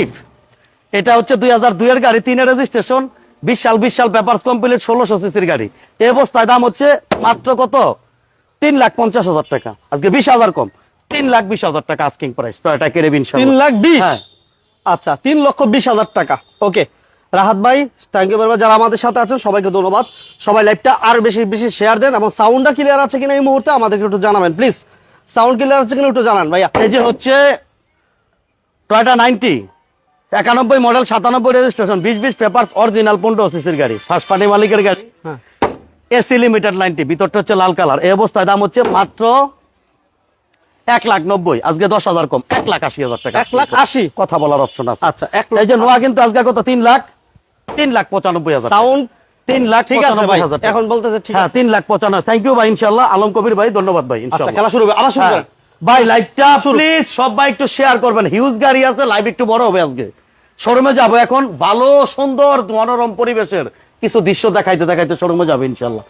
Five এটা হচ্ছে দুই হাজার দুইয়ের গাড়ি তিনের রেজিস্ট্রেশন বিশ সাল বিশ সাল পেপার কমপ্লিট ষোলোশো সিসির গাড়ি। এ অবস্থায় দাম হচ্ছে মাত্র কত? তিন লাখ পঞ্চাশ হাজার টাকা। আজকে বিশ হাজার কম। তিন লাখ বিশ হাজার টাকা আস্কিং প্রাইস টয়টা কেরেবিন তিন লাখ বিশ? হ্যাঁ। আচ্ছা তিন লক্ষ বিশ হাজার টাকা। ওকে রাহাত ভাই থ্যাংক ইউ ভেরি যারা আমাদের সাথে আছেন সবাইকে ধন্যবাদ। সবাই লাইভটা আর বেশি বেশি শেয়ার দেন এবং সাউন্ডটা ক্লিয়ার আছে কিনা এই মুহূর্তে আমাদেরকে একটু জানাবেন প্লিজ সাউন্ড ক্লিয়ার আছে কিনা একটু জানান ভাইয়া। এই যে হচ্ছে টয়টা নাইনটি। একানব্বই মডেল সাতানব্বই রেজিস্ট্রেশন বিশ বিশ পেপার অরিজিনাল পনেরো সিসির গাড়ি ফার্স্ট পার্টি মালিকের গাড়ি। এসি লিমিটেড নাইনটি ভিতরটা হচ্ছে লাল কালার এই অবস্থায় দাম হচ্ছে মাত্র এক লাখ নব্বই আজকে দশ হাজার কম। এক লাখ আশি হাজার টাকা। এক লাখ আশি। কথা বলার অপশন আছে। আচ্ছা এই যে নোয়া কিন্তু আজকে কত? তিন লাখ? তিন লাখ পঁচানব্বই হাজার সাউন্ড তিন লাখ ঠিক আছে ভাই। এখন বলতেছে ঠিক হ্যাঁ আছে। তিন লাখ পঁচানব্বই। থ্যাংক ইউ ভাই ইনশাল্লাহ আলম কবির ভাই ধন্যবাদ ভাই আচ্ছা ইনশাল্লাহ খেলা শুরু হবে আবার শুরু হ্যাঁ। ভাই লাইভটা প্লিজ সবাই একটু শেয়ার করবেন। হিউজ গাড়ি আছে লাইভ একটু বড় হবে আজকে। শোরুমে যাব এখন। ভালো সুন্দর মনোরম পরিবেশের কিছু দৃশ্য দেখাইতে দেখাইতে শোরুমে যাব ইনশাল্লাহ।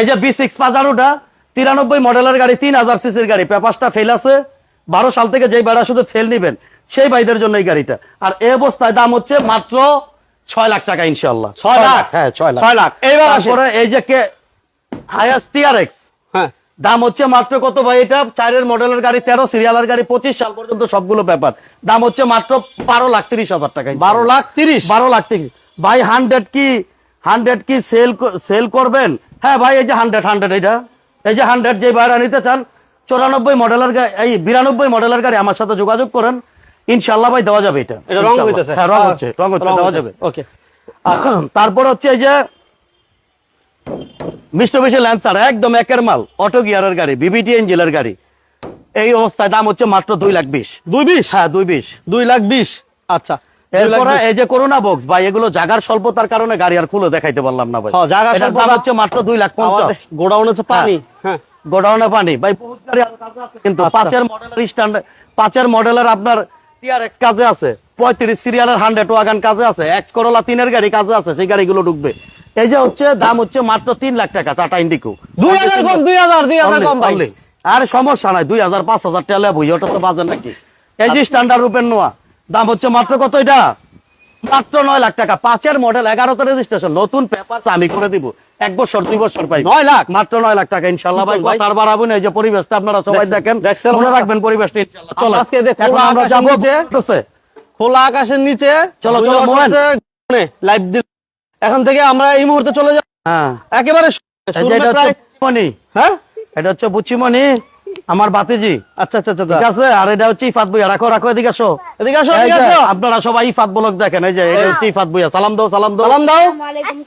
এই যে বি সিক্স পাজারোটা তিরানব্বই মডেলের গাড়ি তিন হাজার সিসির গাড়ি। পেপারটা ফেল আছে। বারো সাল থেকে যেই বেড়া শুধু ফেল নিবেন সেই ভাইদের জন্য এই গাড়িটা। আর এই অবস্থায় দাম হচ্ছে মাত্র ছয় লাখ টাকা ইনশাল্লাহ। ছয় লাখ? হ্যাঁ ছয় লাখ। ছয় লাখ। এইবার তারপরে এই যে কে হায়াস টিআরএক্স হ্যাঁ। দাম হচ্ছে মাত্র কত ভাই এটা? চারের মডেলের গাড়ি তেরো সিরিয়ালের গাড়ি পঁচিশ সাল পর্যন্ত সবগুলো ব্যাপার। দাম হচ্ছে মাত্র বারো লাখ তিরিশ হাজার টাকা বারো লাখ তিরিশ? বারো লাখ তিরিশ। ভাই হান্ড্রেড কি হান্ড্রেড কি সেল সেল করবেন? হ্যাঁ ভাই এই যে হান্ড্রেড হান্ড্রেড এটা। এই যে হান্ড্রেড যে বাইরে নিতে চান চৌরানব্বই মডেলের গাড়ি এই বিরানব্বই মডেলের গাড়ি আমার সাথে যোগাযোগ করেন। ইনশাল্লাহ ভাই দেওয়া যাবে এটা। রং হ্যাঁ রং হচ্ছে। রং হচ্ছে দেওয়া যাবে। ওকে তারপর হচ্ছে এই যে মিষ্টবেশি ল্যান্সার একদম একের মাল। অটো গিয়ারের গাড়ি বিবিটি এঞ্জেলের গাড়ি। এই অবস্থায় দাম হচ্ছে মাত্র দুই লাখ বিশ। দুই বিশ? হ্যাঁ দুই বিশ। দুই লাখ বিশ? আচ্ছা। এরপরে এই যে করোনা বক্স ভাই এগুলো জাগার স্বল্পতার কারণে গাড়ি আর খুলে দেখাইতে পারলাম না ভাই। হ্যাঁ, জাগার স্বল্পতা- হচ্ছে মাত্র দুই লাখ পঞ্চাশ। গোডাউন হচ্ছে পানি। হ্যাঁ। গোডাউনে পানি। ভাই বহুত গাড়ি আরও কাজে আছে কিন্তু আচ্ছা। পাঁচের মডেলের স্ট্যান্ডার্ড পাঁচের মডেলের আপনার টিআরএক্স কাজে আছে। পঁয়ত্রিশ সিরিয়ালের হান্ড্রেড ওয়াগান কাজে আছে। এক্স করোলা তিনের গাড়ি কাজে আছে। সেই গাড়িগুলো ঢুকবে। এই যে হচ্ছে দাম হচ্ছে মাত্র তিন লাখ টাকা টাটা ইন্ডিকো দুই হাজার কম দুই হাজার দুই হাজার কম ভাই। আর সমস্যা নাই দুই হাজার পাঁচ হাজার টাকা বই ওটা তো বাজার নাকি? এই যে স্ট্যান্ডার্ড রূপের নোয়া দাম হচ্ছে মাত্র কত এটা? মাত্র নয় লাখ টাকা। পাঁচের মডেল এগারোতে রেজিস্ট্রেশন নতুন পেপার আমি করে দিব। এক বছর দুই বছর পাই নয় লাখ? মাত্র নয় লাখ টাকা ইনশাল্লাহ ভাই। তার বাড়াবো না এই যে পরিবেশটা আপনারা সবাই দেখেন। মনে রাখবেন পরিবেশটা ইনশাল্লাহ চলো আজকে খোলা আমরা আকাশের যাব নিচে- খোলা আকাশের নিচে চলো, চলো। বছরের লাইভ এখন থেকে আমরা এই মুহূর্তে চলে যাব। হ্যাঁ। একেবারে হ্যাঁ? এটা হচ্ছে বুচিমণি আমার বাতিজি আচ্ছা আচ্ছা আচ্ছা ঠিক আছে? আর এটা হচ্ছে ইফাত বইয়া। রাখো রাখো এদিকে আসো। এদিকে আসো এদিকে আসো। আপনারা সবাই ইফাত বলক দেখেন এই যে এটা হচ্ছে ইফাত বইয়া। সালাম দাও সালাম দাও। সালাম দাও।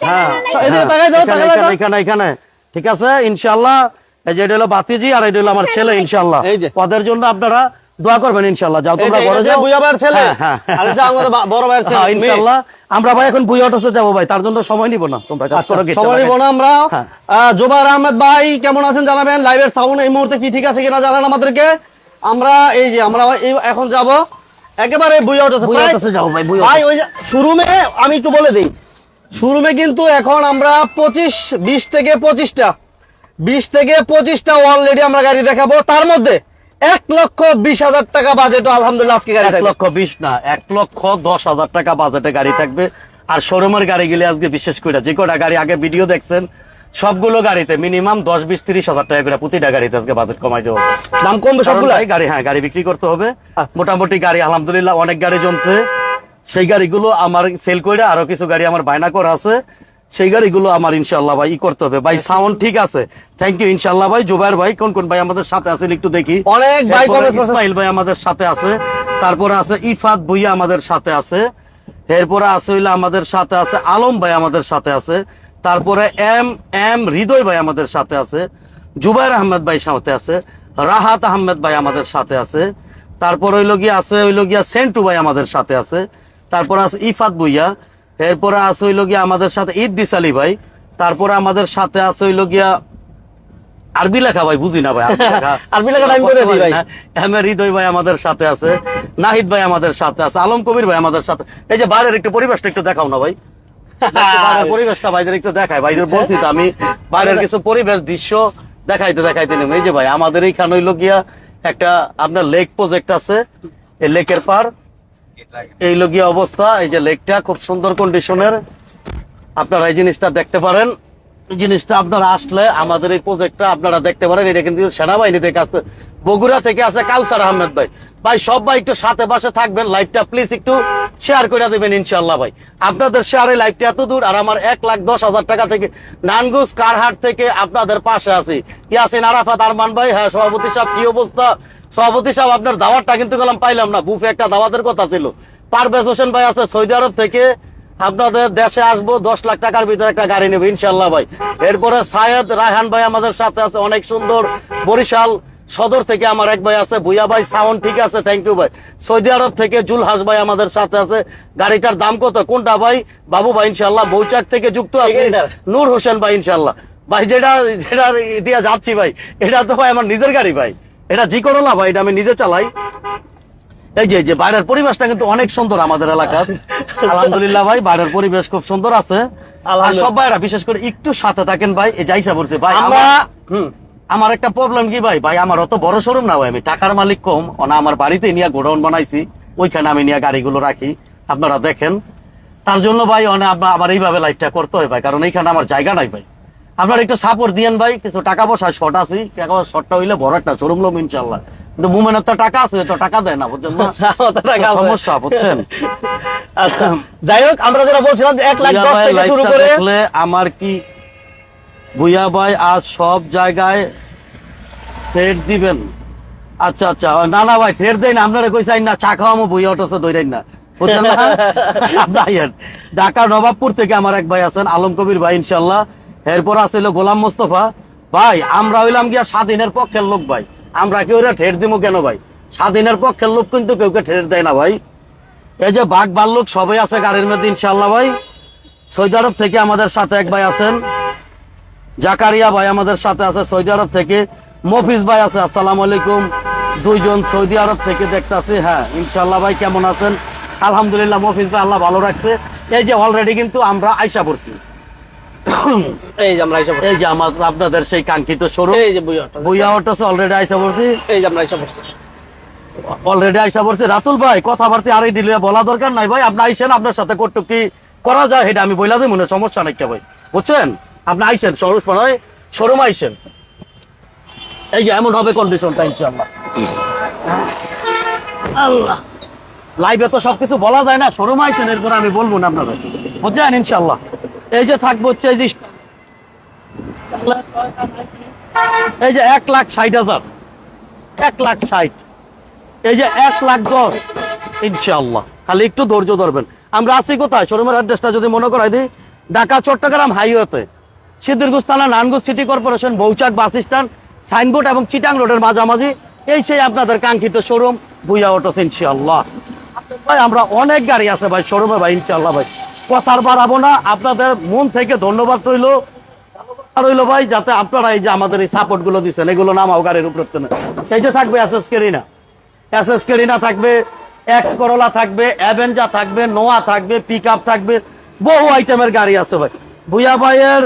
হ্যাঁ। এদিকে তাকাই দাও এখানে, তাকাই দাও। এখানে, এখানে। এখানে ঠিক আছে? ইনশাল্লাহ এই যে এটা হলো বাতিজি আর এটা হলো আমার ছেলে ইনশাল্লাহ এই যে। পদের জন্য আপনারা দোয়া করবেন ইনশাল্লাহ যাও তোমরা যে যাও। ভাইয়ের ছেলে? হ্যাঁ, হ্যাঁ, হ্যাঁ। আর এই আমাদের বড় ভাইয়ের ছেলে হ্যাঁ, মেয়ে। ইনশাল্লাহ আমরা ভাই এখন বুইয়া অটোসে যাব ভাই তার জন্য সময় নিব না। তোমরা কাজ করো সবারই লাগাই। বোনা আমরা। হ্যাঁ। জোবাইর আহমেদ ভাই কেমন আছেন জানাবেন? লাইভের সাউন্ড এই মুহূর্তে কি ঠিক আছে কিনা জানান আমাদেরকে। আমরা এই যে আমরা এখন যাব। একেবারে বুইয়া উঠেছে বুইয়া অটোসে যাব ভাই বুইয়া ভাই ওই শোরুমে আমি একটু বলে দিই। শোরুমে কিন্তু এখন আমরা পঁচিশ বিশ থেকে পঁচিশটা। বিশ থেকে পঁচিশটা অলরেডি আমরা গাড়ি দেখাবো। তার মধ্যে এক লক্ষ বিশ হাজার টাকা বাজেট আলহামদুলিল্লাহ আজকে গাড়ি এক লক্ষ বিশ না এক লক্ষ দশ হাজার টাকা বাজেটে গাড়ি থাকবে। আর শোরুমের আজকে বিশেষ করে যে কটা গাড়ি আগে ভিডিও দেখছেন সবগুলো গাড়িতে মিনিমাম দশ বিশ তিরিশ হাজার টাকা করে প্রতিটা গাড়িতে আজকে বাজেট কমাই দেওয়া হবে। দাম কমবে সবগুলো গাড়ি হ্যাঁ গাড়ি বিক্রি করতে হবে। মোটামুটি গাড়ি আলহামদুলিল্লাহ অনেক গাড়ি জমছে। সেই গাড়িগুলো আমার সেল করে আরও কিছু গাড়ি আমার বায়না করা আছে। সেই গাড়িগুলো আমার ইনশাল্লাহ ভাই ই করতে হবে। ভাই সাউন্ড ঠিক আছে? থ্যাংক ইউ ইনশাল্লাহ ভাই। জুবাইর ভাই কোন কোন ভাই আমাদের সাথে আছে একটু দেখি। অনেক ভাই। ইসমাইল ভাই আমাদের সাথে আছে। তারপরে আছে ইফাত ভুইয়া আমাদের সাথে আছে। এরপরে আছে হইলে আমাদের সাথে আছে আলম ভাই আমাদের সাথে আছে। তারপরে এম এম হৃদয় ভাই আমাদের সাথে আছে। জুবাইর আহমেদ ভাই সাথে আছে। রাহাত আহমেদ ভাই আমাদের সাথে আছে। তারপর হইল গিয়া আছে হইল গিয়া সেন্টু ভাই আমাদের সাথে আছে। তারপর আছে ইফাত ভুইয়া। এরপরে আছে হইল গিয়া আমাদের সাথে ইদ্দিস আলী ভাই। তারপরে আমাদের সাথে আছে হইল গিয়া আরবি লেখা ভাই বুঝি না ভাই? আরবি লেখা। করে দিই ভাই। হৃদয় ভাই আমাদের সাথে আছে নাহিদ ভাই আমাদের সাথে আছে আলম কবির ভাই আমাদের সাথে। এই যে বাইরের একটু পরিবেশটা একটু দেখাও না ভাই। পরিবেশটা ভাইদের একটু দেখায় ভাইদের বলছি তো আমি বাইরের কিছু পরিবেশ দৃশ্য দেখাইতে দেখাইতে নেব এই যে ভাই আমাদের এইখানে হইল গিয়া একটা আপনার লেক প্রজেক্ট আছে এই লেকের পার এই লগিয়া অবস্থা এই যে লেকটা খুব সুন্দর কন্ডিশনের আপনারা এই জিনিসটা দেখতে পারেন। জিনিসটা আপনারা আসলে আমাদের এই প্রজেক্টটা আপনারা দেখতে পারেন। এটা কিন্তু সেনাবাহিনী থেকে আসবে বগুড়া থেকে আছে কাউসার আহমেদ ভাই। ভাই, সব ভাই একটু সাথে পাশে থাকবেন। লাইভটা প্লিজ একটু শেয়ার করে দেবেন ইনশাল্লাহ ভাই। আপনাদের শেয়ারে লাইভটা এত দূর আর আমার এক লাখ দশ হাজার টাকা থেকে নানগুস কারহাট থেকে আপনাদের পাশে আছি। ইয়াসিন আরাফাত, আরমান ভাই হ্যাঁ সভাপতি সাহেব, কি অবস্থা? সভাপতি সাহেব, আপনার দাওয়াতটা কিন্তু গেলাম পাইলাম না। বুফে একটা দাওয়াতের কথা ছিল। পারভেজ হোসেন ভাই আছে সৌদি আরব থেকে। আপনাদের দেশে আসব দশ লাখ টাকার ভিতরে একটা গাড়ি নেবে ইনশাল্লাহ ভাই। এরপরে সায়েদ রায়হান ভাই আমাদের সাথে আছে অনেক সুন্দর বরিশাল সদর থেকে আমার এক ভাই আছে। ভুইয়া ভাই সাউন্ড ঠিক আছে থ্যাংক ইউ ভাই। সৌদি আরব থেকে জুলহাস ভাই আমাদের সাথে আছে। গাড়িটার দাম কত? কোনটা ভাই? বাবু ভাই ইনশাল্লাহ। মৌচাক থেকে যুক্ত আছে। নূর হোসেন ভাই ইনশাল্লাহ। ভাই যেটা যেটা দিয়া যাচ্ছি ভাই এটা তো ভাই আমার নিজের গাড়ি ভাই। এটা জি করলা ভাই এটা আমি নিজে চালাই। এই যে যে বাইরের পরিবেশটা কিন্তু অনেক সুন্দর আমাদের এলাকার। আলহামদুলিল্লাহ ভাই বাইরের পরিবেশ খুব সুন্দর আছে। আর সব ভাইরা বিশেষ করে একটু সাথে থাকেন ভাই এই যাইসা বলছে ভাই আমরা আমরা একটা প্রবলেম কি ভাই? ভাই আমার অত বড় শোরুম না ভাই আমি টাকার মালিক কম। না আমার বাড়িতে নিয়ে গোডাউন বানাইছি ওইখানে আমি নিয়ে গাড়িগুলো রাখি। আপনারা দেখেন। তার জন্য ভাই অনেক আমার এইভাবে লাইফটা করতে হয় ভাই কারণ এইখানে আমার জায়গা নাই ভাই। আপনারা একটু সাপোর্ট দিয়েন ভাই কিছু টাকা পয়সা শর্ট আছি। টাকা শর্টটা হইলে বড় একটা শোরুম লোম ইনশাল্লাহ কিন্তু মুমেনের তো টাকা আছে তো টাকা দেয় না বুঝছেন না? আছে। সমস্যা বুঝছেন? আচ্ছা যাই হোক আমরা যেটা বলছিলাম এক লাখ দশ থেকে শুরু করে আমার কি ভুইয়া ভাই আজ সব জায়গায় দিবেন। আচ্ছা আচ্ছা না না ভাই দেয় না আপনারা কই চাই না চা খাওয়ামো অটোসে দইরেন না। বুঝছেন না? ঢাকা নবাবপুর থেকে আমার এক ভাই আছেন আলম কবির ভাই ইনশাল্লাহ এরপর আছিল গোলাম মোস্তফা। ভাই আমরা হইলাম গিয়া স্বাধীনের পক্ষের লোক ভাই। আমরা কেউ ঠের দিব কেন ভাই? স্বাধীনের পক্ষের লোক কিন্তু কেউ ঠের দেয় না ভাই। এই যে বাঘ বাল্লুক সবাই আছে গাড়ির মধ্যে ইনশাল্লাহ ভাই। সৌদি আরব থেকে আমাদের সাথে এক ভাই আছেন। জাকারিয়া ভাই আমাদের সাথে আছে সৌদি আরব থেকে। মফিজ ভাই আছে, আসসালামু আলাইকুম। দুইজন সৌদি আরব থেকে দেখতাছি হ্যাঁ ইনশাল্লাহ ভাই কেমন আছেন? আলহামদুলিল্লাহ মফিজ ভাই আল্লাহ ভালো রাখছে। এই যে অলরেডি কিন্তু আমরা আইসা পড়ছি। এই যে আমরা এই যে আমার আপনাদের সেই কাঙ্ক্ষিত শোরুম। এই যে বইয়া অটোসে অলরেডি আইসা পড়ছি। এই যে আমরা পড়ছি। অলরেডি আইসা পড়ছি। রাতুল ভাই কথাবার্তা আর এই ডিলে বলা দরকার নাই ভাই। আপনি আইসেন আপনার সাথে করতে কি করা যায় এটা আমি বইলা দিই মনে সমস্যা নাই কে ভাই। বুঝছেন? আপনি আইসেন সরুষ নয় শোরুম আইসেন। এই যে এমন হবে কন্ডিশনটা ইনশাল্লাহ আল্লাহ। লাইভে তো সবকিছু বলা যায় না শোরুম আইসেন এরপর আমি বলব না আপনাদের। বুঝছেন? ইনশাল্লাহ এই যে থাকব হচ্ছে এই যে এই যে এক লাখ ষাট হাজার। এক লাখ ষাট। এই যে এক লাখ দশ। ইনশাল্লাহ খালি একটু ধৈর্য ধরবেন। আমরা আছি কোথায়? শোরুমের অ্যাড্রেসটা যদি মনে করাই দিই, ঢাকা, চট্টগ্রাম হাইওয়েতে সিদ্দিরগুজ থানা নানগুজ সিটি কর্পোরেশন, বৌচাক বাস স্ট্যান্ড, সাইনবোর্ড এবং চিটাং রোডের মাঝামাঝি। এই সেই আপনাদের কাঙ্ক্ষিত শোরুম, ভুইয়া অটোস ইনশাল্লাহ ভাই, আমরা অনেক গাড়ি আছে ভাই, শোরুমে ভাই ইনশাল্লাহ ভাই। কথার বাড়াবো না। আপনাদের মন থেকে ধন্যবাদ রইল। আর হইল ভাই, যাতে আপনারা এই যে আমাদের এই সাপোর্টগুলো দিচ্ছেন, এগুলো নামাও গাড়ির উপর। এই যে থাকবে এসএস কেরিনা এসএস কেরিনা থাকবে এক্স করলা থাকবে অ্যাভেঞ্জা থাকবে নোয়া থাকবে পিক থাকবে, বহু আইটেমের গাড়ি আছে ভাই। ভুইয়া ভাইয়ের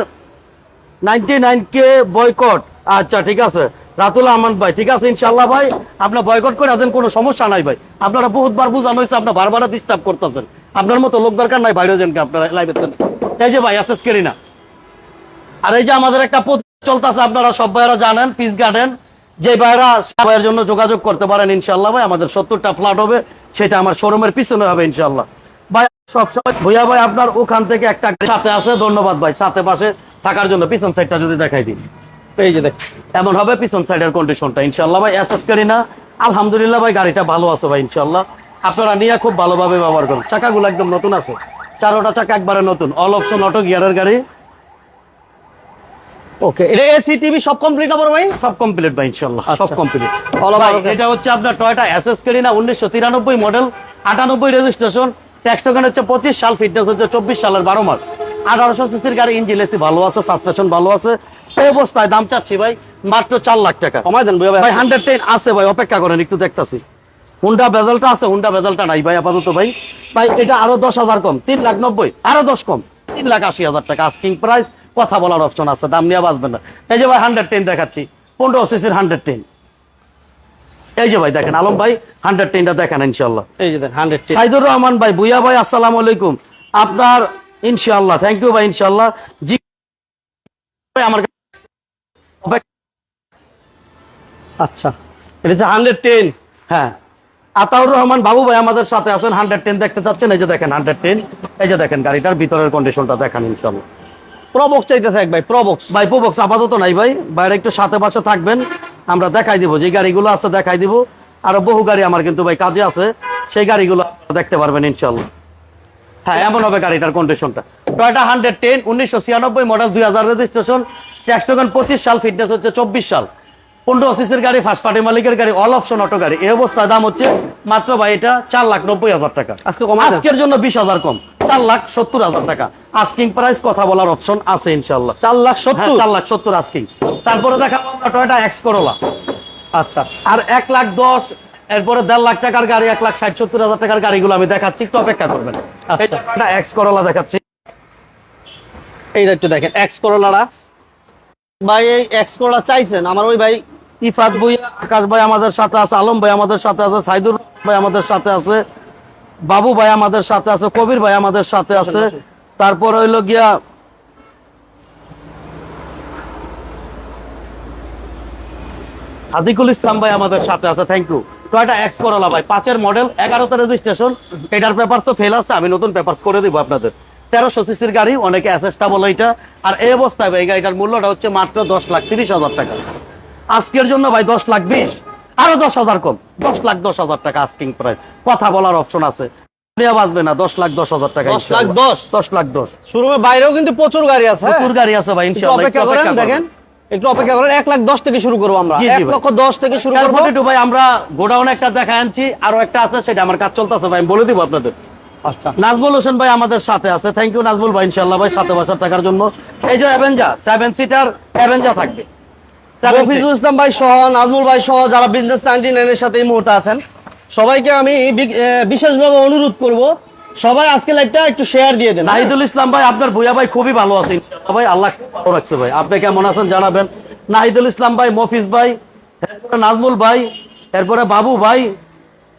নাইনটি নাইন কে বয়কট আচ্ছা ঠিক আছে। রাতুল আহমান ভাই, ঠিক আছে ইনশাল্লাহ ভাই। আপনার বয়কট করে দেন, কোনো সমস্যা নাই ভাই। আপনারা বহুতবার বুঝানো হয়েছে আপনার বারবার ডিস্টার্ব করতেছেন। আপনার মতো লোক দরকার নাই বাইরে যেন আপনারা লাইভে এই যে ভাই এসএস কেরিনা আর এই যে আমাদের একটা চলতেছে আপনারা সব ভাইয়েরা জানেন পিস গার্ডেন যে ভাইয়েরা সবাইয়ের জন্য যোগাযোগ করতে পারেন ইনশাল্লাহ ভাই, আমাদের সত্তরটা ফ্ল্যাট হবে, সেটা আমার শোরুমের পিছনে হবে ইনশাল্লাহ ভাই সবসময় ভইয়া ভাই, আপনার ওখান থেকে একটা সাথে আছে ধন্যবাদ ভাই, সাথে পাশে থাকার জন্য। পিছন সাইডটা যদি দেখাই দিই। এই যে দেখ, এমন হবে পিছন সাইডের কন্ডিশনটা ইনশাল্লাহ ভাই এসএস করি না। আলহামদুলিল্লাহ ভাই, গাড়িটা ভালো আছে ভাই ইনশাল্লাহ আপনারা নিয়ে খুব ভালোভাবে ব্যবহার করুন। চাকাগুলো একদম নতুন আছে। চারোটা চাকা একবারে নতুন। অল অপশন অটো গিয়ারের গাড়ি। ওকে এটা এসি টিভি সব কমপ্লিট আবার ভাই? সব কমপ্লিট ভাই ইনশাল্লাহ সব। কমপ্লিট All over এটা হচ্ছে আপনার টয়টা এসএস কেরিনা উনিশশো তিরানব্বই মডেল আটানব্বই রেজিস্ট্রেশন ট্যাক্স টোকেন হচ্ছে পঁচিশ সাল ফিটনেস হচ্ছে চব্বিশ সালের বারো মাস। আঠারোশো সিসির গাড়ি ইঞ্জিন এসি ভালো আছে ভালো আছে। এই অবস্থায় দাম চাচ্ছি ভাই মাত্র চার লাখ টাকা। কমাই দেন ভাই। আছে ভাই অপেক্ষা করেন একটু দেখতাছি। হুন্ডা বেজালটা আছে হুন্ডা বেজালটা নাই ভাই আপাতত ভাই। ভাই এটা আরও দশ হাজার কম তিন লাখ নব্বই আরও দশ কম তিন লাখ আশি হাজার টাকা আস্কিং প্রাইস কথা বলার অপশন আছে দাম নিয়ে বাঁচবেন না। এই যে ভাই হান্ড্রেড টেন দেখাচ্ছি পনেরো সিসির হান্ড্রেড টেন এই যে ভাই দেখেন আলম ভাই হান্ড্রেড টেনটা দেখেন ইনশাল্লাহ এই যে হান্ড্রেড সাইদুর রহমান ভাই বুয়া ভাই আসসালামু আলাইকুম। আপনার ইনশাল্লাহ থ্যাংক ইউ ভাই ইনশাল্লাহ জি আমার আচ্ছা এটা হচ্ছে হান্ড্রেড টেন হ্যাঁ। আতাউর রহমান বাবু ভাই আমাদের সাথে আছেন হান্ড্রেড টেন দেখতে চাচ্ছেন এই যে দেখেন হান্ড্রেড টেন এই যে দেখেন গাড়িটার ভিতরের কন্ডিশনটা দেখেন ইনশাআল্লাহ। প্রবক্স চাইতেছে এক ভাই প্রবক্স ভাই পোবক্স আপাতত নাই ভাই বাইরে একটু সাথে পাশে থাকবেন আমরা দেখাই দিব যে গাড়িগুলো আছে দেখাই দিব। আরও বহু গাড়ি আমার কিন্তু ভাই কাজে আছে সেই গাড়িগুলো দেখতে পারবেন ইনশাল্লাহ হ্যাঁ এমন হবে গাড়িটার কন্ডিশনটা টয়টা হান্ড্রেড টেন উনিশশো ছিয়ানব্বই মডেল দুই হাজার রেজিস্ট্রেশন ট্যাক্স টোকেন পঁচিশ সাল ফিটনেস হচ্ছে চব্বিশ সাল। পনেরো সিসির গাড়ি ফার্স্ট পার্টি মালিকের গাড়ি অল অপশন অটো গাড়ি। এই অবস্থায় দাম হচ্ছে মাত্র ভাই এটা চার লাখ নব্বই হাজার টাকা। আজকে দেন। আজকের জন্য বিশ হাজার কম। চার লাখ সত্তর হাজার টাকা। আস্কিং প্রাইস কথা বলার অপশন আছে ইনশাল্লাহ চার লাখ হ্যাঁ, সত্তর চার লাখ সত্তর আস্কিং তারপরে দেখা টয়টা এক্স করোলা আচ্ছা। আর এক লাখ দশ এরপরে দেড় লাখ টাকার গাড়ি এক লাখ ষাট সত্তর হাজার টাকার গাড়িগুলো আমি দেখাচ্ছি। একটু অপেক্ষা করবেন। আচ্ছা। এক্স করোলা দেখাচ্ছি। এইটা একটু দেখেন। এক্স করোলারা ভাই এই এক্স করোলা চাইছেন। আমার ওই ভাই ইফাত ভুইয়া আকাশ ভাই আমাদের সাথে আছে, আলম ভাই আমাদের সাথে আছে, সাইদুর ভাই আমাদের সাথে আছে, বাবু ভাই আমাদের সাথে আছে, কবির ভাই আমাদের সাথে আছে। তারপর হইল গিয়া হাদিকুল ইসলাম ভাই আমাদের সাথে আছে thank you Toyota X Corolla ভাই? পাঁচের মডেল এগারোতে রেজিস্ট্রেশন এটার পেপার তো ফেল আছে, আমি নতুন পেপার করে দিব আপনাদের। তেরোশো সিসির গাড়ি, অনেকে অ্যাসেসটা বলে এটা। আর এই অবস্থায় ভাই, গাড়িটার মূল্যটা হচ্ছে মাত্র দশ লাখ তিরিশ হাজার টাকা। আজকের জন্য ভাই দশ লাখ বিশ আরও দশ হাজার কম। দশ লাখ দশ হাজার টাকা আস্কিং প্রাইস কথা বলার অপশন আছে। দুনিয়া না দশ লাখ দশ হাজার টাকা 10 লাখ ইনশাআল্লাহ। 10 দশ লাখ দশ। শোরুমে বাইরেও কিন্তু প্রচুর গাড়ি আছে হ্যাঁ? প্রচুর গাড়ি আছে ভাই একটু ইনশাআল্লাহ অপেক্ষা একটু করেন অপেক্ষা দেখেন। একটু অপেক্ষা করেন এক লাখ দশ থেকে শুরু করব আমরা। এক ভাই। লক্ষ দশ থেকে শুরু করব। ফর্টি ভাই আমরা গোডাউন একটা দেখা আনছি আরও একটা আছে সেটা আমার কাজ চলতেছে ভাই আমি বলে দিব আপনাদের। আচ্ছা। নাজমুল হোসেন ভাই আমাদের সাথে আছে। থ্যাংক ইউ নাজমুল ভাই ইনশাল্লাহ ভাই সাথে বছর টাকার জন্য। এই যে অ্যাভেঞ্জা সেভেন সিটার অ্যাভেঞ্জা থাকবে। ইসলাম ভাই সহ নাজমুল ভাই সহ যারা বিজনেস নাইনটি নাইনের সাথে এই মুহূর্তে আছেন সবাইকে আমি বিশেষভাবে অনুরোধ করব সবাই আজকে লাইভটা একটু শেয়ার দিয়ে দেন? নাহিদুল ইসলাম ভাই আপনার ভুয়া ভাই খুবই ভালো আছে ইনশাআল্লাহ ভাই আল্লাহ ভালো রাখছে ভাই। আপনি কেমন আছেন জানাবেন। নাহিদুল ইসলাম ভাই মফিজ ভাই এরপরে নাজমুল ভাই এরপরে বাবু ভাই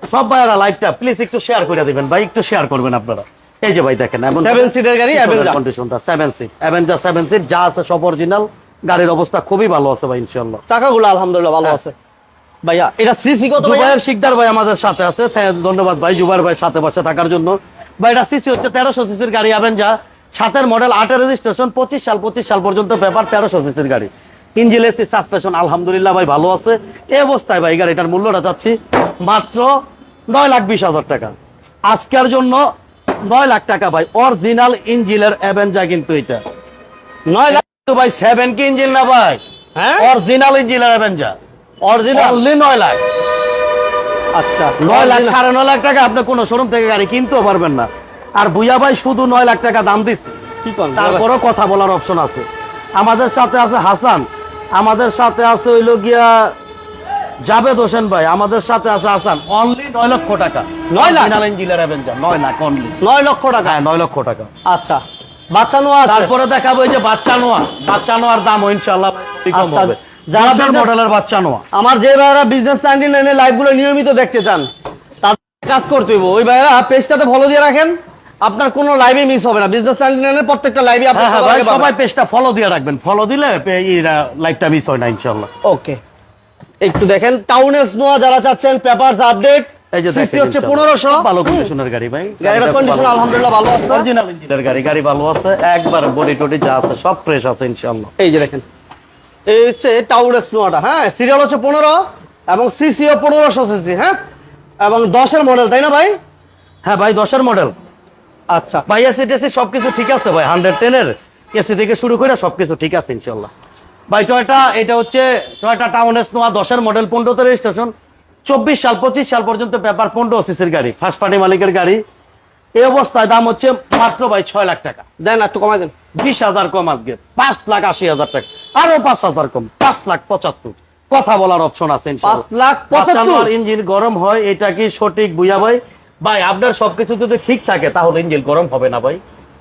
সব ভাইয়ারা লাইভটা প্লিজ একটু শেয়ার করে দিবেন ভাই একটু শেয়ার করবেন আপনারা। এই যে ভাই দেখেন এমন সেভেন সিটের গাড়ি কন্ডিশনটা seven seat Avenger seven seat যা আছে সব অরিজিনাল গাড়ির অবস্থা খুবই ভালো আছে ভাই ইনশাআল্লাহ। চাকাগুলো আলহামদুলিল্লাহ ভালো আছে। ভাইয়া এটা সিসি কত ভাইয়া? শিকদার ভাই আমাদের সাথে আছে। ধন্যবাদ ভাই জুবাইর ভাই সাথে বসে থাকার জন্য। ভাই এটা সিসি হচ্ছে তেরোশো সিসির গাড়ি অ্যাভেঞ্জা সাতের মডেল আটের রেজিস্ট্রেশন পঁচিশ সাল পঁচিশ সাল পর্যন্ত পেপার তেরোশো সিসির গাড়ি। ইঞ্জিল এসি সাসপেশন আলহামদুলিল্লাহ ভাই ভালো আছে। এই অবস্থায় ভাই গাড়িটার মূল্যটা চাচ্ছি মাত্র নয় লাখ বিশ হাজার টাকা। আজকের জন্য নয় লাখ টাকা ভাই অরিজিনাল ইঞ্জিলের অ্যাভেঞ্জা কিন্তু এটা। নয় লাখ তো ভাই সেভেন কি ইঞ্জিন না ভাই? হ্যাঁ? অরিজিনাল অ্যাভেঞ্জা অরিজিনাল অনলি নয় লাখ। আচ্ছা নয় লাখ সাড়ে নয় লাখ টাকা আপনি কোনো শোরুম থেকে গাড়ি কিনতেও পারবেন না। আর বুয়া ভাই শুধু নয় লাখ টাকা দাম দিচ্ছে। তারপরও কথা বলার অপশন আছে। আমাদের সাথে আছে হাসান। আমাদের সাথে আছে হইল গিয়া জাবেদ হোসেন ভাই। আমাদের সাথে আছে হাসান। অনলি নয় লক্ষ টাকা। নয় লাখ? Avenger, নয় লাখ অনলি নয় লক্ষ টাকা? হ্যাঁ নয় লক্ষ টাকা। আচ্ছা। বাচ্চা নোয়া আছে। তারপরে দেখাবো এই যে বাচ্চা নোয়া। বাচ্চা নোয়ার দাম ইনশাল্লাহ একটু কম হবে। যারা মডেলের বাচ্চা নোয়া। আমার যে ভাইয়েরা বিজনেস নাইনটি নাইনের লাইভগুলো নিয়মিত দেখতে চান তাদের কাজ করতে হইব। ওই ভাইয়েরা পেজটাতে ফলো দিয়ে রাখেন আপনার কোনো লাইভে মিস হবে না। বিজনেস নাইনটি নাইনের প্রত্যেকটা লাইভে আপনি হ্যাঁ হ্যাঁ। সবাই পেজটা ফলো দিয়ে রাখবেন। ফলো দিলে লাইভটা মিস হয় না ইনশাল্লাহ ওকে একটু দেখেন টাউনেস নোয়া যারা চাচ্ছেন পেপারস আপডেট এই যে সিসি হচ্ছে ইনশাল্লাহ। পনেরোশো। ভালো কন্ডিশনের গাড়ি ভাই। কন্ডিশন আলহামদুলিল্লাহ ভালো আছে। অরিজিনাল ইঞ্জিনের গাড়ি গাড়ি ভালো আছে। একবার বডি টডি যা আছে সব ফ্রেশ আছে ইনশাআল্লাহ। এই যে দেখেন। এই হচ্ছে নোয়াটা হ্যাঁ? সিরিয়াল হচ্ছে পনেরো এবং সিসিও সিসি হ্যাঁ? এবং দশের মডেল তাই না ভাই? হ্যাঁ ভাই দশের মডেল আচ্ছা। ভাই এসি টেসি সবকিছু ঠিক আছে ভাই হান্ড্রেড টেনের এসি থেকে শুরু করে সবকিছু ঠিক আছে ইনশাল্লাহ ভাই টয়টা এটা হচ্ছে টয়টা টাউন নোয়া দশের মডেল পনেরোতে রেজিস্ট্রেশন চব্বিশ সাল পঁচিশ সাল পর্যন্ত পেপার পনেরো সিসির গাড়ি ফার্স্ট পার্টি মালিকের গাড়ি। এই অবস্থায় দাম হচ্ছে মাত্র ভাই ছয় লাখ টাকা। দেন একটু কমাই দেন। বিশ হাজার কম আজকে পাঁচ লাখ আশি হাজার টাকা আরও পাঁচ হাজার কম পাঁচ লাখ পঁচাত্তর। কথা বলার অপশন আছে পাঁচ লাখ পঁচাত্তর? ইঞ্জিন গরম হয় এটা কি সঠিক বুঝা ভাই? ভাই আপনার সবকিছু যদি ঠিক থাকে তাহলে ইঞ্জিন গরম হবে না ভাই।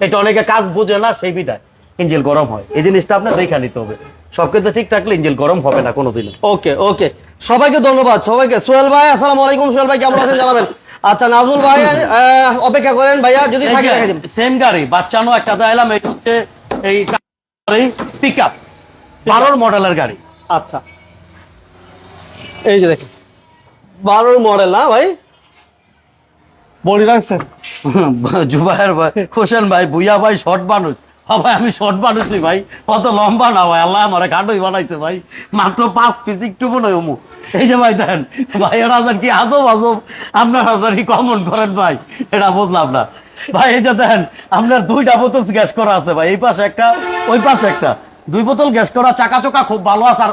এটা অনেকে কাজ বোঝে না সেই বিধায় ইঞ্জিন গরম হয়। এই জিনিসটা আপনার দেখে নিতে হবে। সব কিছু ঠিক থাকলে ইঞ্জিন গরম হবে না কোনোদিনও। ওকে ওকে। সবাইকে ধন্যবাদ সবাইকে। সোহেল ভাই আসসালামু আলাইকুম। সোহেল ভাই কেমন আছেন জানাবেন? আচ্ছা নাজমুল ভাই অপেক্ষা করেন ভাইয়া যদি থাকে দেখা দিন। সেম গাড়ি বাচ্চানো একটা দেখালাম এটা হচ্ছে এই পিক আপ বারোর মডেলের গাড়ি। আচ্ছা। এই যে দেখেন বারোর মডেল না ভাই? বডি রাখছেন? জুবাইর ভাই হোসেন ভাই ভুইয়া ভাই শর্ট মানুষ। ভাই, আমি শর্ট মানুষই ভাই। অত লম্বা না ভাই, আল্লাহ আমার কাঠই বানাইছে ভাই। মাত্র পাঁচ পিস একটু মনে অমুক এই যে ভাই দেন, ভাই, এর কি আজব আজব। আপনার হাজার কি কমন করেন ভাই? এটা বুঝলাম না। ভাই, এই যে দেন, আপনার দুইটা বোতল গ্যাস করা আছে ভাই। এই পাশে একটা, ওই পাশে একটা। দুই বোতল গ্যাস করা, চাকা চোকা খুব ভালো আছে, আর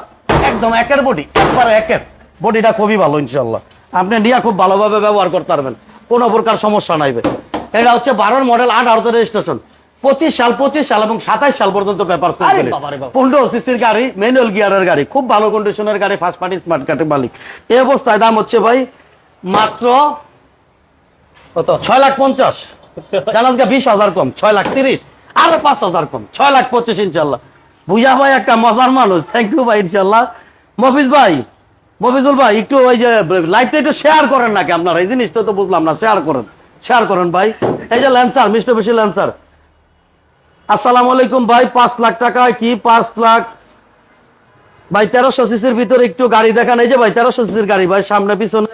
একদম একের বডি, একবার একের। বডিটা খুবই ভালো ইনশাল্লাহ আপনি নিয়ে খুব ভালোভাবে ব্যবহার করতে পারবেন। কোনো প্রকার সমস্যা নাই ভাই। এটা হচ্ছে বারোর মডেল আট আঠারোতে রেজিস্ট্রেশন পঁচিশ সাল পঁচিশ সাল এবং সাতাইশ সাল পর্যন্ত পেপার। পনেরো সিসির গাড়ি ম্যানুয়াল গিয়ারের গাড়ি খুব ভালো কন্ডিশনের গাড়ি ফার্স্ট পার্টি স্মার্ট কার্ডের মালিক। এই অবস্থায় দাম হচ্ছে ভাই মাত্র কত? ছয় লাখ পঞ্চাশ। জানাজগা বিশ হাজার কম ছয় লাখ তিরিশ আরও পাঁচ হাজার কম ছয় লাখ পঁচিশ ইনশাল্লাহ বুঝা ভাই একটা মজার মানুষ থ্যাংক ইউ ভাই ইনশাল্লাহ মফিজ ভাই মফিজুল ভাই একটু ওই যে লাইভটা একটু শেয়ার করেন নাকি আপনার? এই জিনিসটা তো বুঝলাম না শেয়ার করেন শেয়ার করেন ভাই। এই যে ল্যান্সার মিস্টার বেশি ল্যান্সার আসসালামু আলাইকুম ভাই, পাঁচ লাখ টাকায় কি পাঁচ লাখ? ভাই, তেরোশো সিসির ভিতরে একটু গাড়ি দেখান। এই যে ভাই, তেরোশো সিসির গাড়ি, ভাই, সামনে পিছনে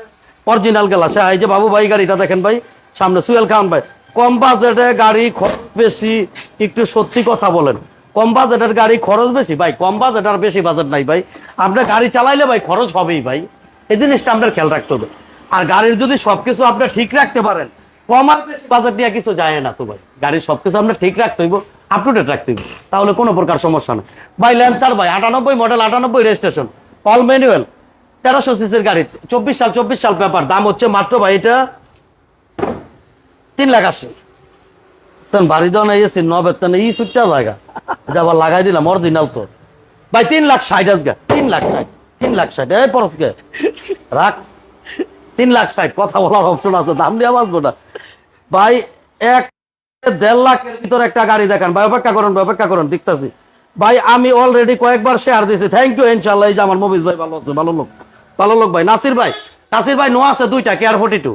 অরিজিনাল গ্লাস হ্যাঁ এই যে বাবু ভাই, গাড়িটা দেখেন ভাই, সামনে সুয়েল খান ভাই। কম বাজেটে গাড়ি খরচ বেশি, একটু সত্যি কথা বলেন। কম বাজেটের গাড়ি খরচ বেশি? ভাই, কম বাজেট আর বেশি বাজেট নাই ভাই। আপনার গাড়ি চালাইলে ভাই খরচ হবেই ভাই। এই জিনিসটা আপনার খেয়াল রাখতে হবে। আর গাড়ির যদি সবকিছু আপনি ঠিক রাখতে পারেন, কম আর বেশি বাজেট নিয়ে কিছু যায় না তো ভাই। গাড়ির সবকিছু আপনার ঠিক রাখতে হইব। আপ টু ডেট রাখতে তাহলে কোনো প্রকার সমস্যা নেই ভাই ল্যান্সার ভাই আটানব্বই মডেল আটানব্বই রেজিস্ট্রেশন অল ম্যানুয়াল তেরোশো সিসির গাড়ি চব্বিশ সাল চব্বিশ সাল পেপার দাম হচ্ছে মাত্র ভাই এটা তিন লাখ শোন, বাড়ি দেওয়া এসি নবের তো এই সুটটা জায়গা। যাবার লাগাই দিলাম অরিজিনাল তো। ভাই তিন লাখ ষাট আজকে। তিন লাখ ষাট তিন লাখ ষাট। এই পরশকে রাখ। তিন লাখ ষাট। কথা বলার অপশন আছে। দাম দিয়ে বাঁচবো না। ভাই এক দেড় লাখের ভিতরে একটা গাড়ি দেখান। ভাই অপেক্ষা করুন ভাই, অপেক্ষা করুন দেখতেছি। ভাই আমি অলরেডি কয়েকবার শেয়ার দিয়েছি থ্যাংক ইউ ইনশাল্লাহ এই যে আমার মুভিজ ভাই ভালো আছে ভালো লোক। ভালো লোক ভাই। নাসির ভাই নাসির ভাই নো আছে দুইটা কেয়ার ফোর্টি টু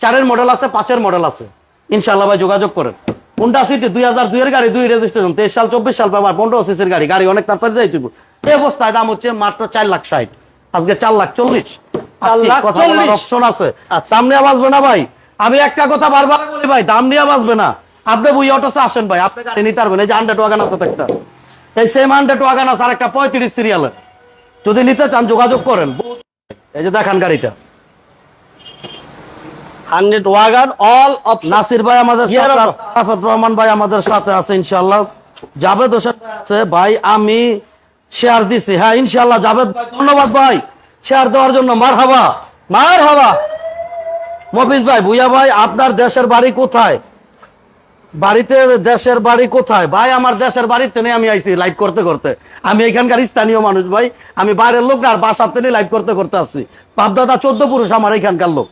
চারের মডেল আছে পাঁচের মডেল আছে। ইনশাল্লাহ ভাই যোগাযোগ করেন। কোনটা সিটি দুই হাজার দুইয়ের গাড়ি দুই রেজিস্ট্রেশন তেইশ সাল চব্বিশ সাল পাবার পনেরো সিসির গাড়ি। গাড়ি অনেক তাড়াতাড়ি যাই তুই এই অবস্থায় দাম হচ্ছে মাত্র চার লাখ ষাট। আজকে চার লাখ চল্লিশ। চার লাখ অপশন আছে। দাম নিয়ে বাঁচবে না ভাই। আমি একটা কথা বারবার বলি ভাই দাম নিয়ে বাঁচবে না। আপনি বুঝে অটোসে আসেন ভাই আপনি গাড়ি নিতে পারবেন। এই যে হান্ড্রেড ওয়াগান আছে একটা। এই সেম হান্ড্রেড ওয়াগান আছে আর একটা পঁয়ত্রিশ সিরিয়ালের যদি নিতে চান যোগাযোগ করেন। এই যে দেখান গাড়িটা। Hundred wagon all option Nasir ভাই আমাদের রহমান ভাই আমাদের সাথে আছে ইনশাল্লাহ জাভেদ হোসেন ভাই আছে ভাই আমি শেয়ার দিছি। হ্যাঁ ইনশাল্লাহ জাভেদ ভাই ধন্যবাদ ভাই। শেয়ার দেওয়ার জন্য মার হাবা মার হবা মফিজ ভাই ভুইয়া ভাই আপনার দেশের বাড়ি কোথায়? বাড়িতে দেশের বাড়ি কোথায়? ভাই আমার দেশের বাড়িতে নেই আমি আইছি লাইভ করতে করতে। আমি এখানকার স্থানীয় মানুষ ভাই। আমি বাইরের লোক না আর বাসাতে নিয়ে লাইভ করতে করতে আসছি। বাপদাদা চোদ্দ পুরুষ আমার এখানকার লোক।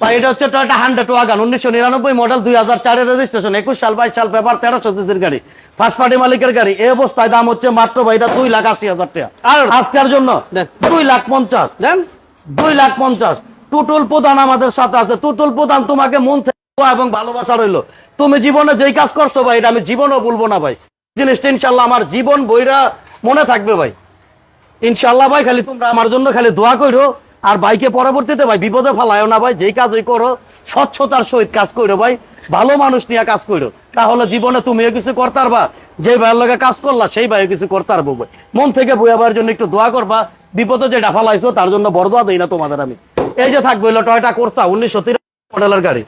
ভাই এটা হচ্ছে টয়টা হান্ড্রেড ওয়াগান উনিশশো নিরানব্বই মডেল দুই হাজার চারের রেজিস্ট্রেশন একুশ সাল বাইশ সাল পেপার তেরোশো সিসির গাড়ি। ফার্স্ট পার্টি মালিকের গাড়ি। এই অবস্থায় দাম হচ্ছে মাত্র ভাই এটা দুই লাখ আশি হাজার টাকা। আর? আজকের জন্য দুই লাখ পঞ্চাশ। দুই লাখ পঞ্চাশ। টুটুল প্রধান আমাদের সাথে আছে। টুটুল প্রধান তোমাকে মন থেকে এবং ভালোবাসা রইল। তুমি জীবনে যেই কাজ করছ ভাই, এটা আমি জীবনও বলব না ভাই। জিনিসটা ইনশাল্লাহ আমার জীবন বইরা মনে থাকবে ভাই। ইনশাল্লাহ ভাই, খালি তোমরা আমার জন্য খালি দোয়া করো আর ভাইকে পরবর্তীতে ভাই বিপদে ফেলায়ও না ভাই, যেই কাজই করো, স্বচ্ছতার সহিত কাজ করো ভাই, ভালো মানুষ নিয়ে কাজ করো তাহলে জীবনে তুমিও কিছু করতে পারবা যে ভাইয়ের লগে কাজ করলা, সেই ভাইও কিছু করতে পারব ভাই। মন থেকে বইয়াবার জন্য একটু দোয়া করবা, বিপদে যেটা ফেলাইছো, তার জন্য বরদোয়া দেই না তোমাদের আমি। এই যে থাকবে টয়টা কোর্সা, উনিশশো মডেলের গাড়ি।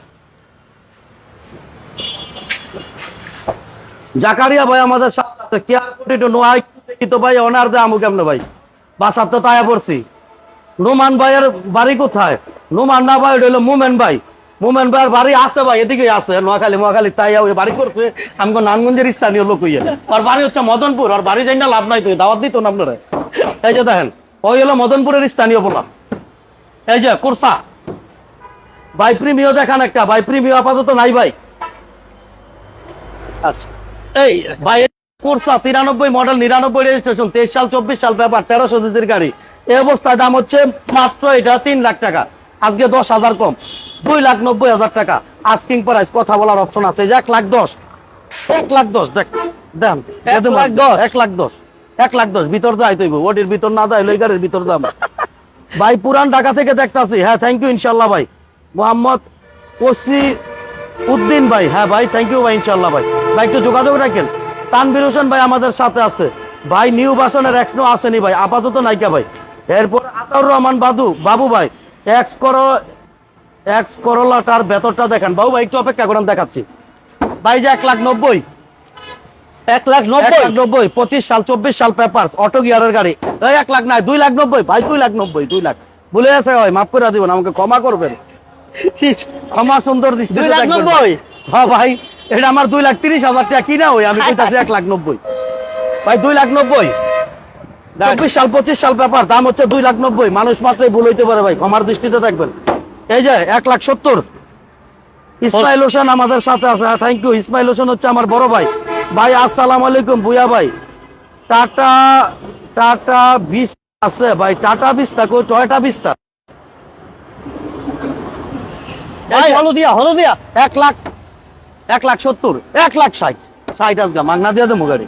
জাকারিয়া ভাই আমাদের সাথে কেয়ার কোটি টু নোয়াই দেখি তো ভাই, অনার দে আমু কেমনে ভাই? বাসাতে তায়া পড়ছি। নোমান ভাইয়ের বাড়ি কোথায়? নোমান না ভাই হলো মুমেন ভাই। মুমেন ভাইয়ের বাড়ি আছে ভাই এদিকে আছে। নোয়াখালী নোয়াখালী তাই ওই বাড়ি করছে। আমি নানগঞ্জের স্থানীয় লোক হইয়া। ওর বাড়ি হচ্ছে মদনপুর, আর বাড়ি যাই না লাভ নাই তুই দাওয়াত দিত না আপনারা। এই যে দেখেন, ওই হলো মদনপুরের স্থানীয় বলা। এই যে কোরসা। ভাই প্রিমিও দেখান একটা, ভাই প্রিমিও আপাতত নাই ভাই। আচ্ছা। এই ভাই কোর্সা তিরানব্বই মডেল নিরানব্বই রেজিস্ট্রেশন তেইশ সাল চব্বিশ সাল পেপার তেরোশো সিসির গাড়ি। এই অবস্থায় দাম হচ্ছে মাত্র এটা তিন লাখ টাকা। আজকে দশ হাজার কম। দুই লাখ নব্বই হাজার টাকা। আস্কিং প্রাইস কথা বলার অপশন আছে। এক লাখ দশ। এক লাখ দশ দেখ দেন। এক লাখ দশ? এক লাখ দশ। এক লাখ দশ ভিতর দেয় তৈব ওটির ভিতর না দেয় ওই গাড়ির ভিতর দাম ভাই পুরান ঢাকা থেকে দেখতাছি। হ্যাঁ থ্যাংক ইউ ইনশাল্লাহ ভাই। মোহাম্মদ ওসি উদ্দিন ভাই হ্যাঁ ভাই থ্যাংক ইউ ভাই ইনশাল্লাহ ভাই। ভাই একটু যোগাযোগ রাখেন। তানবির হোসেন ভাই আমাদের সাথে আছে। ভাই নিউ বাসনের এক্সনো আসেনি ভাই আপাতত নাইকা ভাই। এরপর আতাউর রহমান বাদু বাবু ভাই এক্স করো এক্স করোলাটার ভেতরটা দেখেন। বাবু ভাই একটু অপেক্ষা করেন দেখাচ্ছি। ভাই যে এক লাখ নব্বই। এক লাখ নব্বই? পঁচিশ সাল চব্বিশ সাল পেপার অটো গিয়ারের গাড়ি। এক লাখ নাই দুই লাখ নব্বই। ভাই দুই লাখ নব্বই দুই লাখ। ভুলে আছে ভাই মাফ করে দিবেন আমাকে ক্ষমা করবেন। ক্ষমা সুন্দর দৃষ্টিতে দুই লাখ নব্বই? হ্যাঁ ভাই এটা আমার দুই লাখ তিরিশ হাজার টাকা কিনা ওই আমি কইতাছি এক লাখ নব্বই। ভাই দুই লাখ নব্বই? চব্বিশ সাল পঁচিশ সাল পেপার দাম হচ্ছে দুই লাখ নব্বই। মানুষ মাত্রই ভুল হইতে পারে ভাই ক্ষমার দৃষ্টিতে দেখবেন। এই যে এক লাখ সত্তর। ইসমাইল হোসেন আমাদের সাথে আছে থ্যাংক ইউ ইসমাইল হোসেন হচ্ছে আমার বড় ভাই। ভাই আসসালাম আলাইকুম বুয়া ভাই। টাটা টাটা বিস আছে ভাই টাটা বিস্তা কই? টয়টা বিস্তা ভাই হলদিয়া হলদিয়া এক লাখ এক লাখ সত্তর এক লাখ ষাট। ষাট আজগা মাগনা দিয়ে দেবো গাড়ি।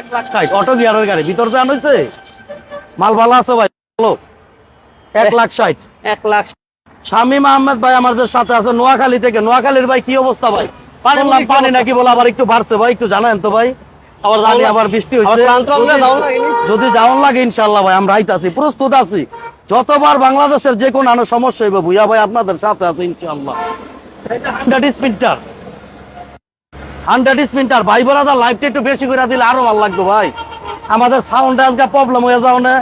এক লাখ ষাট অটো গিয়ারের গাড়ি। ভিতর তো আনছে মাল ভালো আছে ভাই ভালো এক লাখ ষাট। এক লাখ শামীম আহমেদ ভাই আমাদের সাথে আছে নোয়াখালী থেকে। নোয়াখালীর ভাই কি অবস্থা ভাই? পানি শুনলাম পানি নাকি বলে আবার একটু বাড়ছে ভাই একটু জানেন তো ভাই? আবার জানি আবার বৃষ্টি হয়েছে যদি- যাওয়া লাগেনি? যদি যাওয়ান লাগে ইনশাল্লাহ ভাই আমরা আইতাছি প্রস্তুত আছি। যতবার বাংলাদেশের যে কোনো আনো সমস্যা হইব ভুইয়া ভাই আপনাদের সাথে আছে ইনশাল্লাহ হান্ড্রেড স্পিন্টার হান্ড্রেড স্পিন্টার ভাই বোনাদার লাইভটা একটু বেশি করে দিলে আরও ভালো লাগতো ভাই। আমাদের সাউন্ড আজকে প্রবলেম হয়ে যাও না।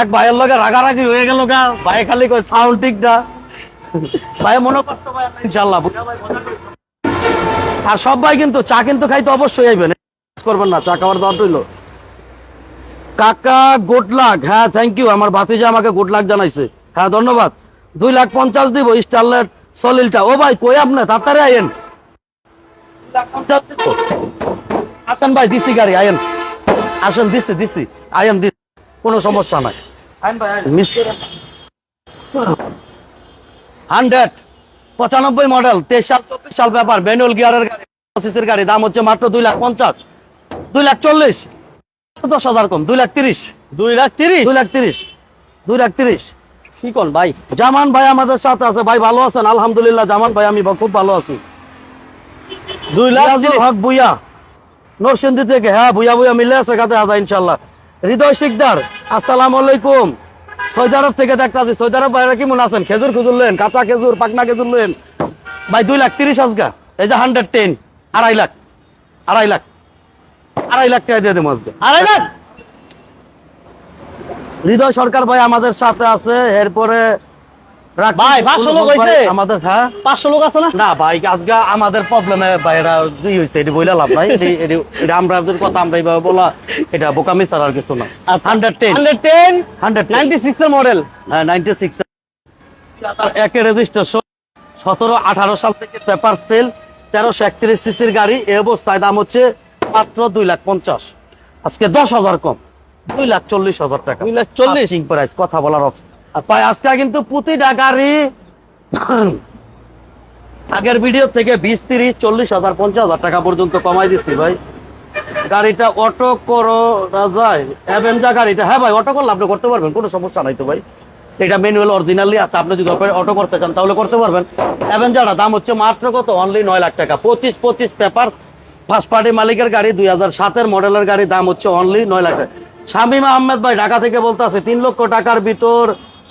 এক ভাইয়ের লগে রাগারাগি হয়ে গেল গা। ভাই খালি কই সাউন্ড ঠিক না। ভাই মনে কষ্ট ভাই করি। আর সব ভাই কিন্তু চা কিন্তু খাইতে অবশ্যই আইবেন। করবেন না চা খাওয়ার দর রইল কাকা গুড লাক হ্যাঁ থ্যাংক ইউ আমার ভাতিজা আমাকে গুড লাক জানাইছে। হ্যাঁ ধন্যবাদ। দুই লাখ পঞ্চাশ দিব স্টারলেট সলিলটা। ও ভাই, কই আপনি? তাড়াতাড়ি আইন। আসেন ভাই, দিছি গাড়ি, আয়েন। আসেন, দিছি দিছি। আয়েন, দিছি। কোনো সমস্যা নাই। হান্ড্রেড। পঁচানব্বই মডেল তেইশ সাল, চব্বিশ সাল ব্যাপার। ম্যানুয়াল গিয়ারের গাড়ি, পঁচিশের গাড়ি। দাম হচ্ছে মাত্র দুই লাখ পঞ্চাশ। দুই লাখ চল্লিশ। দশ হাজার কম দুই লাখ তিরিশ। দুই লাখ তিরিশ? দুই লাখ তিরিশ দুই লাখ তিরিশ। কি কোন ভাই? জামান ভাই আমাদের সাথে আছে ভাই ভালো আছেন? আলহামদুলিল্লাহ জামান ভাই আমি খুব ভালো আছি। দুই লাখ। হক বুইয়া নরসিংদী থেকে হ্যাঁ বুইয়া বুইয়া মিলে আছে কাতে আদা ইনশাল্লাহ হৃদয় শিকদার আসসালাম আলাইকুম। সৌদি আরব থেকে দেখতে সৌদি আরব ভাইরা কেমন আছেন? খেজুর খুজুর লেন কাঁচা খেজুর পাকনা খেজুর লেন। ভাই দুই লাখ তিরিশ আজকা এই যে হান্ড্রেড টেন আড়াই লাখ আড়াই লাখ। আড়াই লাখ টাকা দিয়ে দেবো আজকে। আড়াই লাখ? হৃদয় সরকার ভাই আমাদের সাথে আছে এরপরে ভাই, পাঁচশো লোক ভাই আমাদের হ্যাঁ? পাঁচশো লোক আছে না? না ভাই আজকে আমাদের প্রবলেমে ভাইরা দুই হয়েছে এটি বইলা লাভ নাই এটি- এটি- এটা আমরা কথা আমরা এইভাবে বলা এটা বোকামি ছাড়া আর কিছু না। Hundred ten hundred ten hundred ninety six এর মডেল হ্যাঁ নাইনটি সিক্স একে রেজিস্ট্রেশন সতেরো আঠারো সাল থেকে পেপার সেল তেরোশো একত্রিশ সিসির গাড়ি এই অবস্থায় দাম হচ্ছে মাত্র দুই লাখ পঞ্চাশ। আজকে দশ হাজার কম। দুই লাখ চল্লিশ হাজার টাকা। দুই লাখ চল্লিশ? প্রাইস কথা বলার ভাই আজকে কিন্তু প্রতিটা গাড়ি আগের ভিডিও থেকে বিশ তিরিশ চল্লিশ হাজার পঞ্চাশ হাজার টাকা পর্যন্ত কমাই দিচ্ছি ভাই। গাড়িটা অটো করো যায়। অ্যাভেঞ্জা গাড়িটা। হ্যাঁ ভাই অটো করলে আপনি করতে পারবেন কোনো সমস্যা নাই তো ভাই। এটা ম্যানুয়াল অরিজিনালি আছে। আপনি যদি অটো করতে চান তাহলে করতে পারবেন। অ্যাভেঞ্জারটা দাম হচ্ছে মাত্র কত? অনলি নয় লাখ টাকা। পঁচিশ পঁচিশ পেপার ফার্স্ট পার্টি মালিকের গাড়ি, দুই হাজার সাতের মডেলের গাড়ি, দাম হচ্ছে অনলি নয় লাখ টাকা। শামিম আহমেদ ভাই ঢাকা থেকে বলতে আছে তিন লক্ষ টাকার ভিতর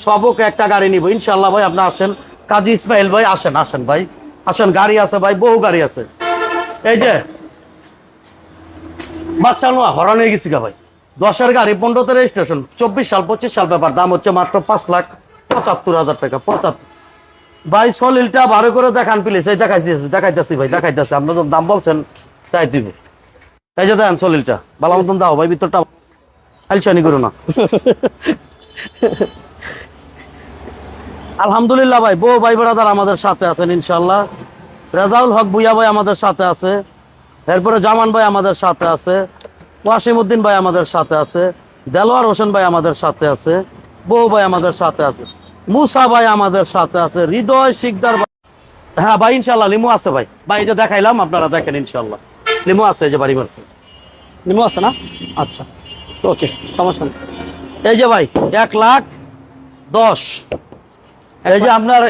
সবক একটা গাড়ি নিব। ইনশাল্লাহ ভাই, আপনি আসেন। কাজী ইসমাইল ভাই, আসেন আসেন ভাই। আসেন, গাড়ি আছে ভাই, বহু গাড়ি আছে। এই যে, বাচ্চা নোয়া হরান হয়ে গেছি ভাই। দশের গাড়ি, পনেরোতে রেজিস্ট্রেশন, চব্বিশ সাল, পঁচিশ সাল ব্যাপার, দাম হচ্ছে মাত্র পাঁচ লাখ পঁচাত্তর হাজার টাকা, পঁচাত্তর। ভাই, সলিলটা ভালো করে দেখান প্লিজ এই দেখাইছি দেখাইতেছি ভাই, দেখাইতেছি। আপনার দাম বলছেন। তাই দিব। এই যে দেন সলিলটা ভালো মতন দাও, ভাই, ভিতরটা আলসানি করো না। আলহামদুলিল্লাহ ভাই, বউ, ভাই বেড়াদার আমাদের সাথে আছেন ইনশাল্লাহ রেজাউল হক ভুইয়া ভাই আমাদের সাথে আছে। এরপরে জামান ভাই আমাদের সাথে আছে। ওয়াসিমউদ্দিন ভাই আমাদের সাথে আছে। দেলোয়ার হোসেন ভাই আমাদের সাথে আছে। বউ ভাই আমাদের সাথে আছে। মুসা ভাই আমাদের সাথে আছে। হৃদয় শিকদার ভাই। হ্যাঁ ভাই ইনশাল্লাহ লিমু আছে ভাই। ভাই যে দেখাইলাম, আপনারা দেখেন ইনশাল্লাহ লিমু আছে এই যে বাড়ি মারছে। নিমো আছে না? আচ্ছা। ওকে সমস্যা নেই। এই যে ভাই এক লাখ দশ। এই যে আপনার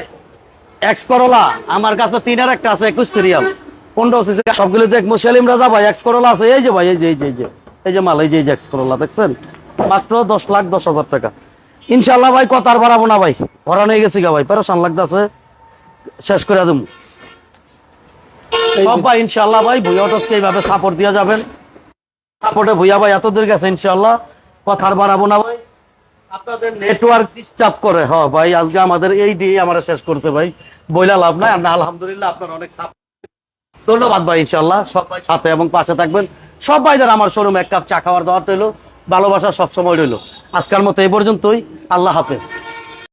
এক্স করলা আমার কাছে তিনের একটা আছে একুশ সিরিয়াল পনেরো সিসি সবগুলো দেখব। সেলিম রাজা ভাই এক্স করলা আছে। এই যে ভাই এই যে এই যে এই যে এই যে মাল এই যে এই যে এক্স করলা দেখছেন? মাত্র দশ লাখ দশ হাজার টাকা। ইনশাল্লাহ ভাই কত আর বাড়াবো না ভাই। ভরা নিয়ে গেছি গা ভাই পেরেশান লাগতেছে। শেষ করে দেবো সব ভাই ইনশাল্লাহ ভাই ভুইয়া অটোসকে এইভাবে সাপোর্ট দিয়ে যাবেন। সাপোর্টে ভুইয়া ভাই এতদূর গেছে ইনশাল্লাহ কথা আর বাড়াবো না ভাই। আপনাদের নেটওয়ার্ক ডিস্টার্ব করে। হ ভাই আজকে আমাদের এই দিয়ে আমরা শেষ করছে ভাই। বইলা লাভ নাই। আলহামদুলিল্লাহ আপনার অনেক ধন্যবাদ ভাই ইনশাল্লাহ সবাই সাথে এবং পাশে থাকবেন। সব ভাইদের আমার শোরুম এক কাপ চা খাওয়ার দাওয়াত রইল। ভালোবাসা সবসময় রইল। আজকের মতো এই পর্যন্তই। আল্লাহ হাফেজ।